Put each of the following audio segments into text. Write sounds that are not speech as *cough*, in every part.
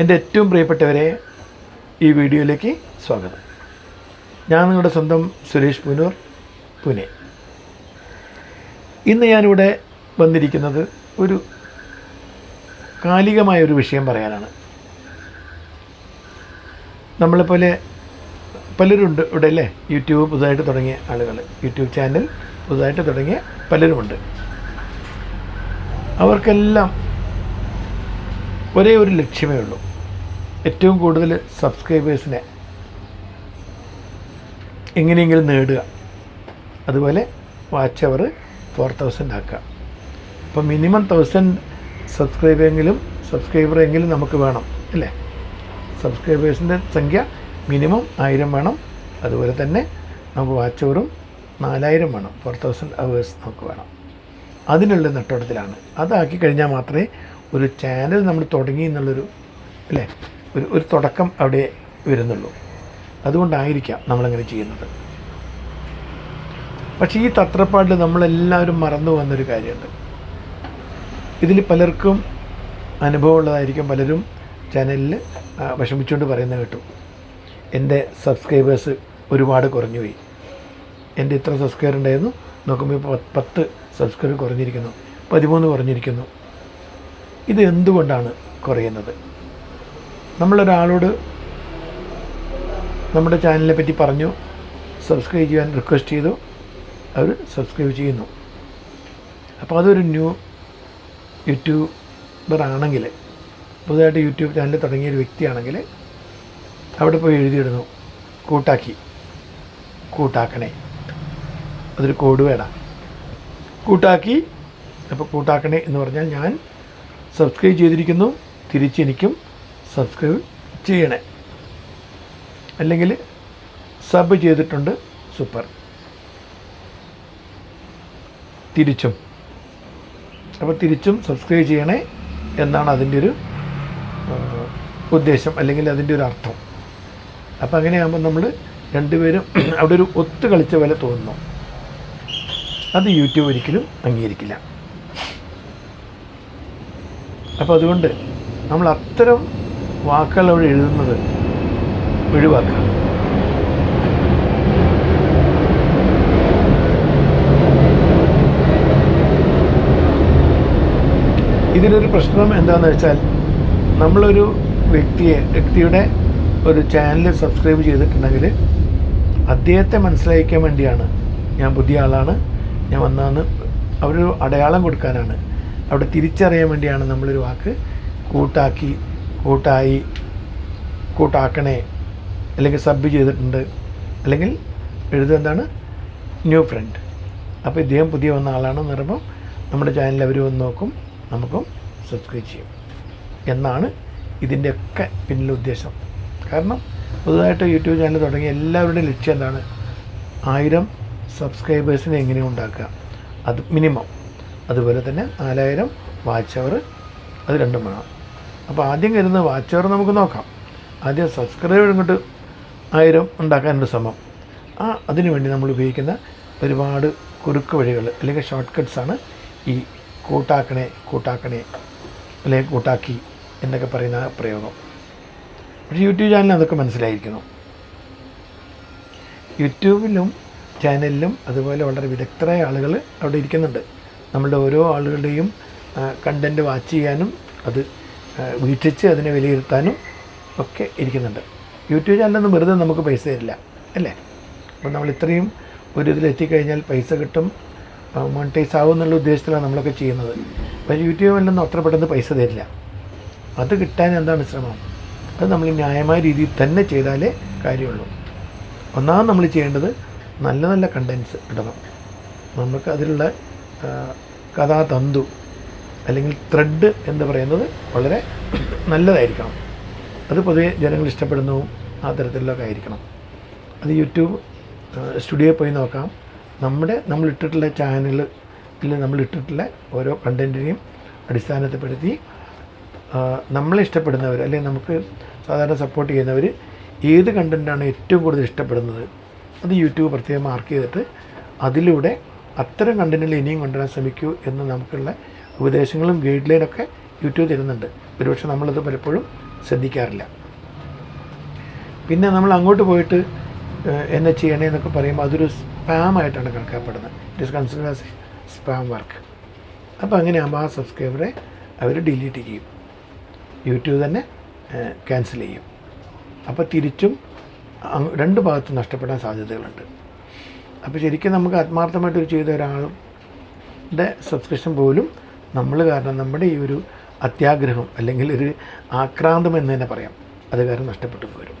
എന്റെ ഏറ്റവും പ്രിയപ്പെട്ടവരെ ഈ വീഡിയോയിലേക്ക് സ്വാഗതം. ഞാൻ നിങ്ങളുടെ സ്വന്തം സുരേഷ് പുനൂർ പുനെ. ഇന്ന് ഞാനിവിടെ വന്നിരിക്കുന്നത് ഒരു കാലികമായ ഒരു വിഷയം പറയാനാണ്. നമ്മളെപ്പോലെ പലരുണ്ട് ഇവിടെ അല്ലേ? യൂട്യൂബ് പുതുതായിട്ട് തുടങ്ങിയ ആളുകൾ യൂട്യൂബ് ചാനൽ പുതുതായിട്ട് തുടങ്ങിയ പലരുമുണ്ട്. അവർക്കെല്ലാം ഒരേ ഒരു ലക്ഷ്യമേ ഉള്ളൂ. ഏറ്റവും കൂടുതൽ സബ്സ്ക്രൈബേഴ്സിനെ എങ്ങനെയെങ്കിലും നേടുക. അതുപോലെ വാച്ച് അവർ ഫോർ തൗസൻഡ് ആക്കുക. അപ്പോൾ മിനിമം തൗസൻഡ് സബ്സ്ക്രൈബെങ്കിലും സബ്സ്ക്രൈബറെങ്കിലും നമുക്ക് വേണം അല്ലേ? സബ്സ്ക്രൈബേഴ്സിന്റെ സംഖ്യ മിനിമം ആയിരം വേണം. അതുപോലെ തന്നെ നമുക്ക് വാച്ച് അവറും നാലായിരം വേണം. ഫോർ തൗസൻഡ് അവേഴ്സ് നമുക്ക് വേണം. അതിനുള്ള നെട്ടോട്ടത്തിലാണ്. അതാക്കി കഴിഞ്ഞാൽ മാത്രമേ ഒരു ചാനൽ നമ്മൾ തുടങ്ങി എന്നുള്ളൊരു അല്ലേ? ഒരു ഒരു തുടക്കം അവിടെ വരുന്നുള്ളൂ. അതുകൊണ്ടായിരിക്കാം നമ്മളങ്ങനെ ചെയ്യുന്നത്. പക്ഷേ ഈ തത്രപ്പാടിൽ നമ്മളെല്ലാവരും മറന്നു പോകുന്നൊരു കാര്യമുണ്ട്. ഇതിൽ പലർക്കും അനുഭവമുള്ളതായിരിക്കും പലരും ചാനലിൽ വിഷമിച്ചുകൊണ്ട് പറയുന്നത് കേട്ടു. എന്റെ സബ്സ്ക്രൈബേഴ്സ് ഒരുപാട് കുറഞ്ഞുപോയി. എന്റെ ഇത്ര സബ്സ്ക്രൈബർ ഉണ്ടായിരുന്നു. നോക്കുമ്പോൾ ഇപ്പോൾ പത്ത് സബ്സ്ക്രൈബർ കുറഞ്ഞിരിക്കുന്നു. പതിമൂന്ന് കുറഞ്ഞിരിക്കുന്നു. ഇത് എന്തുകൊണ്ടാണ് കുറയുന്നത്? നമ്മളൊരാളോട് നമ്മുടെ ചാനലിനെ പറ്റി പറഞ്ഞു സബ്സ്ക്രൈബ് ചെയ്യാൻ റിക്വസ്റ്റ് ചെയ്തു അവർ സബ്സ്ക്രൈബ് ചെയ്യുന്നു. അപ്പോൾ അതൊരു ന്യൂ യൂട്യൂബർ ആണെങ്കിൽ പുതുതായിട്ട് യൂട്യൂബ് ചാനൽ തുടങ്ങിയ ഒരു വ്യക്തിയാണെങ്കിൽ അവിടെ പോയി എഴുതിയിടുന്നു കൂട്ടാക്കി കൂട്ടാക്കണേ. അതൊരു കോഡ് വേട. കൂട്ടാക്കി അപ്പോൾ കൂട്ടാക്കണേ എന്ന് പറഞ്ഞാൽ ഞാൻ സബ്സ്ക്രൈബ് ചെയ്തിരിക്കുന്നു തിരിച്ചെനിക്കും സബ്സ്ക്രൈബ് ചെയ്യണേ. അല്ലെങ്കിൽ സബ് ചെയ്തിട്ടുണ്ട് സൂപ്പർ തിരിച്ചും. അപ്പോൾ തിരിച്ചും സബ്സ്ക്രൈബ് ചെയ്യണേ എന്നാണ് അതിന്റെ ഒരു ഉദ്ദേശം അല്ലെങ്കിൽ അതിന്റെ ഒരു അർത്ഥം. അപ്പോൾ അങ്ങനെയാകുമ്പോൾ നമ്മൾ രണ്ടുപേരും *clears throat* അവിടെ ഒരു ഒത്തു കളിച്ച പോലെ തോന്നുന്നു. അത് യൂട്യൂബ് ഒരിക്കലും അംഗീകരിക്കില്ല. അപ്പോൾ അതുകൊണ്ട് നമ്മൾ അത്തരം വാക്കുകൾ അവിടെ എഴുതുന്നത് ഒഴിവാക്കുക ഇതിനൊരു പ്രശ്നം എന്താണെന്ന് വെച്ചാൽ നമ്മളൊരു വ്യക്തിയെ വ്യക്തിയുടെ ഒരു ചാനൽ സബ്സ്ക്രൈബ് ചെയ്തിട്ടുണ്ടെങ്കിൽ അദ്ദേഹത്തെ മനസ്സിലാക്കാൻ വേണ്ടിയാണ് ഞാൻ പുതിയ ആളാണ് ഞാൻ വന്നതെന്ന് അവരൊരു അടയാളം കൊടുക്കാനാണ്. അവിടെ തിരിച്ചറിയാൻ വേണ്ടിയാണ് നമ്മളൊരു വാക്ക് കൂട്ടാക്കി കൂട്ടായി കൂട്ടാക്കണേ അല്ലെങ്കിൽ സബ് ചെയ്തിട്ടുണ്ട് അല്ലെങ്കിൽ എഴുതുക എന്താണ്? ന്യൂ ഫ്രണ്ട് അപ്പോൾ ഇദ്ദേഹം പുതിയ വന്ന ആളാണ് പറയുമ്പോൾ നമ്മുടെ ചാനൽ അവർ വന്ന് നോക്കും നമുക്കും സബ്സ്ക്രൈബ് ചെയ്യും. എന്നാണ് ഇതിന്റെയൊക്കെ പിന്നിലെ ഉദ്ദേശം. കാരണം പുതുതായിട്ട് യൂട്യൂബ് ചാനൽ തുടങ്ങിയ എല്ലാവരുടെയും ലക്ഷ്യം എന്താണ്? ആയിരം സബ്സ്ക്രൈബേഴ്സിനെ എങ്ങനെ ഉണ്ടാക്കുക? അത് മിനിമം അതുപോലെ തന്നെ നാലായിരം വാച്ച് അവർ അത് രണ്ടും വേണം. അപ്പോൾ ആദ്യം കരുതുന്ന വാച്ച് അവർ നമുക്ക് നോക്കാം. ആദ്യം സബ്സ്ക്രൈബർ ഇങ്ങോട്ട് ആയിരം ഉണ്ടാക്കാനുള്ള ശ്രമം. ആ അതിനുവേണ്ടി നമ്മൾ ഉപയോഗിക്കുന്ന ഒരുപാട് കുറുക്ക് വഴികൾ അല്ലെങ്കിൽ ഷോർട്ട് കട്ട്സാണ് ഈ കൂട്ടാക്കണേ കൂട്ടാക്കണേ അല്ലെങ്കിൽ കൂട്ടാക്കി എന്നൊക്കെ പറയുന്ന പ്രയോഗം. പക്ഷേ യൂട്യൂബ് ചാനലിൽ അതൊക്കെ മനസ്സിലായിരിക്കുന്നു. യൂട്യൂബിലും ചാനലിലും അതുപോലെ വളരെ വിദഗ്ധരായ ആളുകൾ അവിടെ ഇരിക്കുന്നുണ്ട്. നമ്മളുടെ ഓരോ ആളുകളുടെയും കണ്ടന്റ് വാച്ച് ചെയ്യാനും അത് വീക്ഷിച്ച് അതിനെ വിലയിരുത്താനും ഒക്കെ ഇരിക്കുന്നുണ്ട്. യൂട്യൂബ് ചാനലൊന്നും വെറുതെ നമുക്ക് പൈസ തരില്ല അല്ലേ? അപ്പോൾ നമ്മൾ ഇത്രയും ഒരു ഇതിലെത്തിക്കഴിഞ്ഞാൽ പൈസ കിട്ടും മോണിറ്റൈസ് ആവും എന്നുള്ള ഉദ്ദേശത്തിലാണ് നമ്മളൊക്കെ ചെയ്യുന്നത്. പക്ഷേ യൂട്യൂബ് ചാനലൊന്നും അത്ര പെട്ടെന്ന് പൈസ തരില്ല. അത് കിട്ടാൻ എന്താണ് ശ്രമം? അത് നമ്മൾ ന്യായമായ രീതിയിൽ തന്നെ ചെയ്താലേ കാര്യമുള്ളൂ. ഒന്നാമത് നമ്മൾ ചെയ്യേണ്ടത് നല്ല നല്ല കണ്ടൻസ് ഇടണം. നമുക്ക് അതിലുള്ള കഥാതന്തു അല്ലെങ്കിൽ ത്രെഡ് എന്ന് പറയുന്നത് വളരെ നല്ലതായിരിക്കണം. അത് പൊതുവെ ജനങ്ങൾ ഇഷ്ടപ്പെടുന്നു ആ തരത്തിലൊക്കെ ആയിരിക്കണം. അത് യൂട്യൂബ് സ്റ്റുഡിയോ പോയി നോക്കാം. നമ്മുടെ നമ്മൾ ഇട്ടിട്ടുള്ള ചാനലിൽ നമ്മൾ ഇട്ടിട്ടുള്ള ഓരോ കണ്ടന്റിനെയും അടിസ്ഥാനത്തിൽപ്പെടുത്തി നമ്മളെ ഇഷ്ടപ്പെടുന്നവർ അല്ലെങ്കിൽ നമുക്ക് സാധാരണ സപ്പോർട്ട് ചെയ്യുന്നവർ ഏത് കണ്ടന്റാണ് ഏറ്റവും കൂടുതൽ ഇഷ്ടപ്പെടുന്നത് അത് യൂട്യൂബ് പ്രത്യേകം മാർക്ക് ചെയ്തിട്ട് അതിലൂടെ അത്തരം കണ്ടന്റുകൾ ഇനിയും കൊണ്ടുവരാൻ ശ്രമിക്കൂ എന്ന് നമുക്കുള്ള ഉപദേശങ്ങളും ഗൈഡ് ലൈനൊക്കെ യൂട്യൂബ് തരുന്നുണ്ട്. ഒരുപക്ഷെ നമ്മളത് പലപ്പോഴും ശ്രദ്ധിക്കാറില്ല. പിന്നെ നമ്മൾ അങ്ങോട്ട് പോയിട്ട് എന്നെ ചെയ്യണേ എന്നൊക്കെ പറയുമ്പോൾ അതൊരു സ്പാം ആയിട്ടാണ് കണക്കാക്കപ്പെടുന്നത്. It is consider as spam work അപ്പോൾ അങ്ങനെയാകുമ്പോൾ ആ സബ്സ്ക്രൈബറെ അവർ ഡിലീറ്റ് ചെയ്യും. യൂട്യൂബ് തന്നെ ക്യാൻസൽ ചെയ്യും. അപ്പോൾ തിരിച്ചും രണ്ട് ഭാഗത്തും നഷ്ടപ്പെടാൻ സാധ്യതകളുണ്ട്. അപ്പോൾ ശരിക്കും നമുക്ക് ആത്മാർത്ഥമായിട്ട് ഒരു ചെയ്ത ഒരാളുടെ സബ്സ്ക്രിപ്ഷൻ പോലും നമ്മൾ കാരണം നമ്മുടെ ഈ ഒരു അത്യാഗ്രഹം അല്ലെങ്കിൽ ഒരു ആക്രാന്തം എന്ന് തന്നെ പറയാം. അത് കാരണം നഷ്ടപ്പെട്ടു വരും.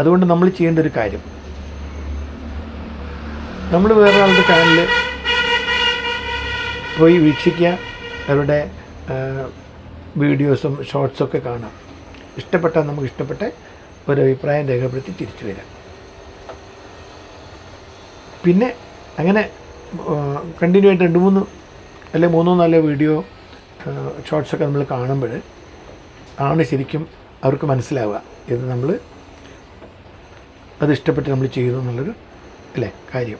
അതുകൊണ്ട് നമ്മൾ ചെയ്യേണ്ട ഒരു കാര്യം. നമ്മൾ വേറെ ആളുടെ ചാനൽ പോയി വീക്ഷിക്കുക. അവരുടെ വീഡിയോസും ഷോർട്സൊക്കെ കാണാം ഇഷ്ടപ്പെട്ടാൽ നമുക്ക് ഇഷ്ടപ്പെട്ട ഒരു അഭിപ്രായം രേഖപ്പെടുത്തി തിരിച്ചു വരാം പിന്നെ അങ്ങനെ കണ്ടിന്യൂ ആയിട്ട് രണ്ട് മൂന്ന് അല്ലെങ്കിൽ മൂന്നോ നാലോ വീഡിയോ ഷോർട്സൊക്കെ നമ്മൾ കാണുമ്പോൾ ആണ് ശരിക്കും അവർക്ക് മനസ്സിലാവുക ഇത് നമ്മൾ അത് ഇഷ്ടപ്പെട്ട് നമ്മൾ ചെയ്യുന്നു എന്നുള്ളൊരു അല്ലേ കാര്യം.